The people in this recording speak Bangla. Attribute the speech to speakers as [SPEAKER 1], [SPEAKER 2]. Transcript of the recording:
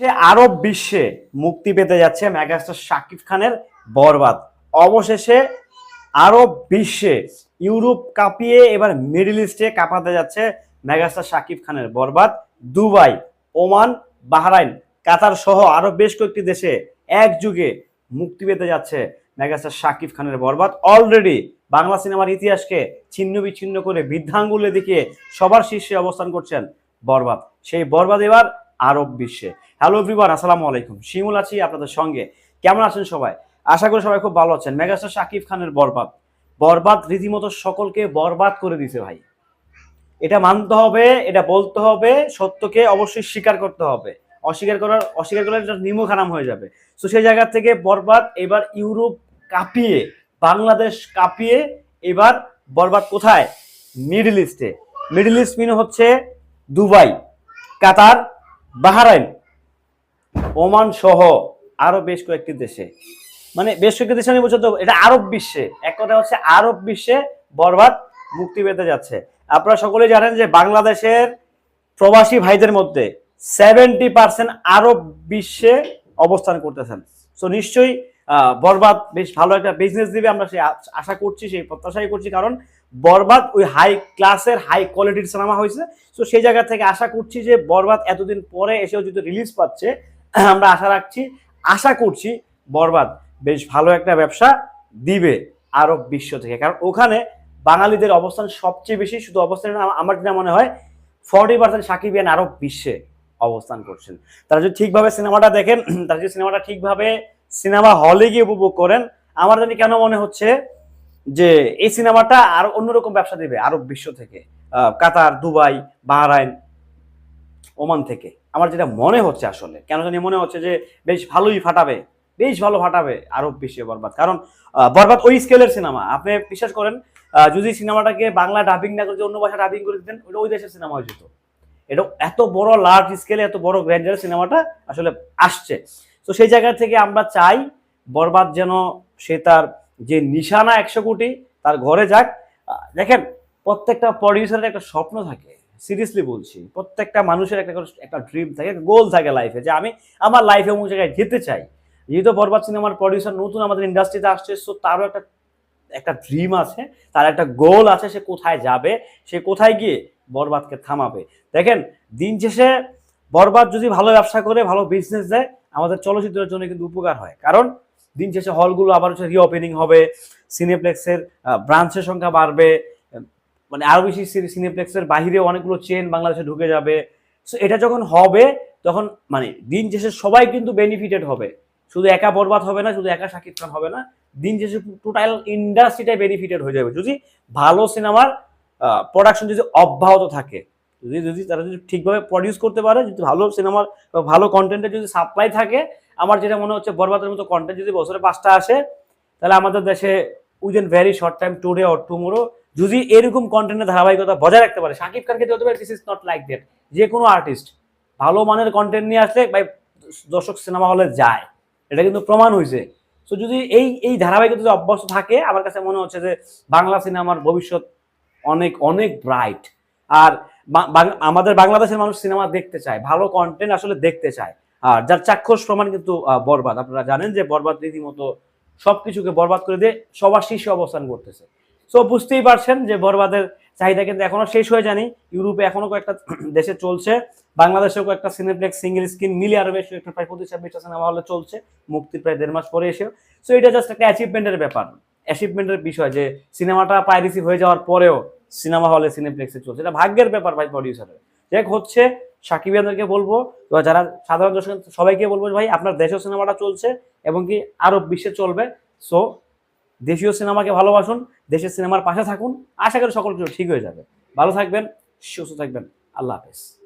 [SPEAKER 1] সে আরব বিশ্বে মুক্তি পেতে যাচ্ছে মেগাস্টার শাকিব খানের বরবাদ। অবশেষে আরব বিশ্বে ইউরোপ কাঁপিয়ে এবার মিডল ইস্টে কাঁপাতে যাচ্ছে মেগাস্টার শাকিব খানের Borbad. Dubai, Oman, Bahrain, Qatar সহ আরও বেশ কয়েকটি দেশে এক যুগে মুক্তি পেতে যাচ্ছে মেগাস্টার শাকিব খানের বরবাদ। অলরেডি বাংলা সিনেমার ইতিহাসকে ছিন্ন বিচ্ছিন্ন করে বৃদ্ধাঙ্গুলে দিকে সবার শীর্ষে অবস্থান করছেন বরবাদ। সেই বরবাদ এবার আরব বিশ্বে। হ্যালো এভরিওয়ান আসসালামু আলাইকুম। শিমুল আছি আপনাদের সঙ্গে। কেমন আছেন সবাই? আশা করি সবাই খুব ভালো আছেন। মেগাস্টার শাকিব খানের বরবাদ। বরবাদ রীতিমতো সকলকে বরবাদ করে দিছে ভাই। এটা মানতে হবে, এটা বলতে হবে, সত্যকে অবশ্যই স্বীকার করতে হবে। অস্বীকার করার, অস্বীকার করলে এটা নিমক হারাম হয়ে যাবে। তো সেই জায়গা থেকে বরবাদ এবার ইউরোপ কাঁপিয়ে, বাংলাদেশ কাঁপিয়ে, এবার বরবাদ কোথায়? মিডল ইস্টে। মিডল ইস্ট মিন হচ্ছে দুবাই, কাতার বাহারাইন, ওমান সহ আরও বেশ কয়েকটি দেশে। মানে বেশ কয়েকটি দেশে আমি বলছি এটা আরব বিশ্বে। এক কথা হচ্ছে আরব বিশ্বে বরবাদ মুক্তি পেতে যাচ্ছে। আপনারা সকলেই জানেন যে বাংলাদেশের প্রবাসী ভাইদের মধ্যে সেভেন্টি পার্সেন্ট আরব বিশ্বে অবস্থান করতেছেন। সো নিশ্চয়ই বরবাদ বেশ ভালো একটা বিজনেস দিবে। আমরা সেই আশা করছি, সেই প্রত্যাশাই করছি। কারণ বরবাদ ওই হাই ক্লাসের হাই কোয়ালিটির সিনেমা হয়েছে। তো সেই জায়গা থেকে আশা করছি যে বরবাদ এতদিন পরে এসেও যদি রিলিজ পাচ্ছে, আমরা আশা রাখছি, আশা করছি বরবাদ বেশ ভালো একটা ব্যবসা দিবে আরব বিশ্ব থেকে। কারণ ওখানে বাঙালিদের অবস্থান সবচেয়ে বেশি, শুধু অবস্থান আমার যেটা মনে হয় ফর্টি পার্সেন্ট সাকিব সাকিবিয়ান আরব বিশ্বে অবস্থান করছেন। তারা যদি ঠিকভাবে সিনেমাটা দেখেন, তারা যদি সিনেমাটা ঠিকভাবে সিনেমা হলে গিয়ে উপভোগ করেন, আমার জানি কেন মনে হচ্ছে যে এই সিনেমাটা আর অন্যরকম ব্যবসা দেবে আরব বিশ্ব থেকে কাতার, দুবাই, বাহরাইন, ওমান থেকে। আমার যেটা মনে হচ্ছে আসলে, কেন জানি মনে হচ্ছে যে বেশ ভালোই ফাটাবে, বেশ ভালো ফাটাবে আরব বিশ্বে বরবাদ। কারণ বরবাদ ওই স্কেলের সিনেমা। আপনি বিশ্বাস করেন যদি সিনেমাটাকে বাংলা ডাবিং না করে অন্য ভাষা ডাবিং করে দিতেন ওটা ওই দেশের সিনেমা হয়ে যেত। এটা এত বড় লার্জ স্কেলে এত বড় গ্র্যান্ডার সিনেমাটা আসলে আসছে। তো সেই জায়গা থেকে আমরা চাই বরবাদ যেন সে তার যে নিশানা একশো কোটি, তার ঘরে যাক। দেখেন, প্রত্যেকটা প্রডিউসারের একটা স্বপ্ন থাকে সিরিয়াসলি বলছি। প্রত্যেকটা মানুষের একটা একটা ড্রিম থাকে গোল থাকে লাইফে যে আমি আমার লাইফে অমুক জায়গায় যেতে চাই। যেহেতু বরবাদ সিনেমার প্রডিউসার নতুন আমাদের ইন্ডাস্ট্রিতে আসছে সো তারও একটা একটা ড্রিম আছে, তার একটা গোল আছে সে কোথায় যাবে, সে কোথায় গিয়ে বরবাদকে থামাবে। দেখেন, দিন শেষে বরবাদ যদি ভালো ব্যবসা করে, ভালো বিজনেস দেয়, আমাদের চলচ্চিত্রের জন্য কিন্তু উপকার হয়। কারণ দিন শেষে হলগুলো আবার হচ্ছে রিওপেনিং হবে সিনেপ্লেক্সের ব্রাঞ্চের সংখ্যা বাড়বে মানে আরও বেশি সিনেপ্লেক্সের বাহিরে অনেকগুলো চেন বাংলাদেশে ঢুকে যাবে। সো এটা যখন হবে, তখন মানে দিন শেষে সবাই কিন্তু বেনিফিটেড হবে। শুধু একা বরবাদ হবে না, শুধু একা শাকিব খান হবে না, দিন শেষে টোটাল ইন্ডাস্ট্রিটাই বেনিফিটেড হয়ে যাবে। যদি ভালো সিনেমার প্রোডাকশন যদি অব্যাহত থাকে, যদি যদি তারা যদি ঠিকভাবে প্রডিউস করতে পারে, যদি ভালো সিনেমার ভালো কন্টেন্টের যদি সাপ্লাই থাকে আমার যেটা মনে হচ্ছে বরবাদের মতো কন্টেন্ট যদি বছরে পাঁচটা আসে, তাহলে আমাদের দেশে within very short time today or tomorrow যদি এরকম কন্টেন্টের ধারাবাহিকতা বজায় রাখতে পারে শাকিব খানকে হতে পারে this is not like that যে কোনো আর্টিস্ট ভালো মানের কন্টেন্ট নিয়ে আসলে ভাই দর্শক সিনেমা হলে যায়। এটা কিন্তু প্রমাণ হয়েছে তো যদি এই এই ধারাবাহিকতা যদি অভ্যস্ত থাকে, আমার কাছে মনে হচ্ছে যে বাংলা সিনেমার ভবিষ্যৎ অনেক অনেক ব্রাইট আর বা- আমাদের বাংলাদেশের মানুষ সিনেমা দেখতে চায়, ভালো কন্টেন্ট আসলে দেখতে চায়। আর যার চাক্ষুষ প্রমাণ কিন্তু বরবাদ। আপনারা জানেন যে বরবাদ রীতিমতো সবকিছুকে বরবাদ করে দিয়ে সবার শীর্ষে অবস্থান করতেছে। সো বুঝতেই পারছেন যে বরবাদের চাহিদা কিন্তু এখনও শেষ হয়ে জানি ইউরোপে এখনও কয়েকটা দেশে চলছে। বাংলাদেশেও কয়েকটা সিনেপ্লেক্স, সিঙ্গেল স্ক্রিন মিলিয়ে আরও বেশ একটা প্রায় সিনেমা হলে চলছে। মুক্তির প্রায় দেড় মাস পরে এসেও। সো এটা জাস্ট একটা অ্যাচিভমেন্টের ব্যাপার। অ্যাচিভমেন্টের বিষয় যে সিনেমাটা পাইরেসি হয়ে যাওয়ার পরেও সিনেমা হলে সিনেপ্লেক্সে চলছে। এটা ভাগ্যের ব্যাপার ভাই প্রডিউসারের দেখ হচ্ছে সাকিবিয়ানদেরকে বলব বা যারা সাধারণ দর্শক, সবাইকে বলব ভাই, আপনার দেশীয় সিনেমাটা চলছে এবং কি আরও বিশ্বে চলবে। সো দেশীয় সিনেমাকে ভালোবাসুন, দেশের সিনেমার পাশে থাকুন। আশা করি সকল কিছু ঠিক হয়ে যাবে। ভালো থাকবেন, সুস্থ থাকবেন। আল্লাহ হাফেজ।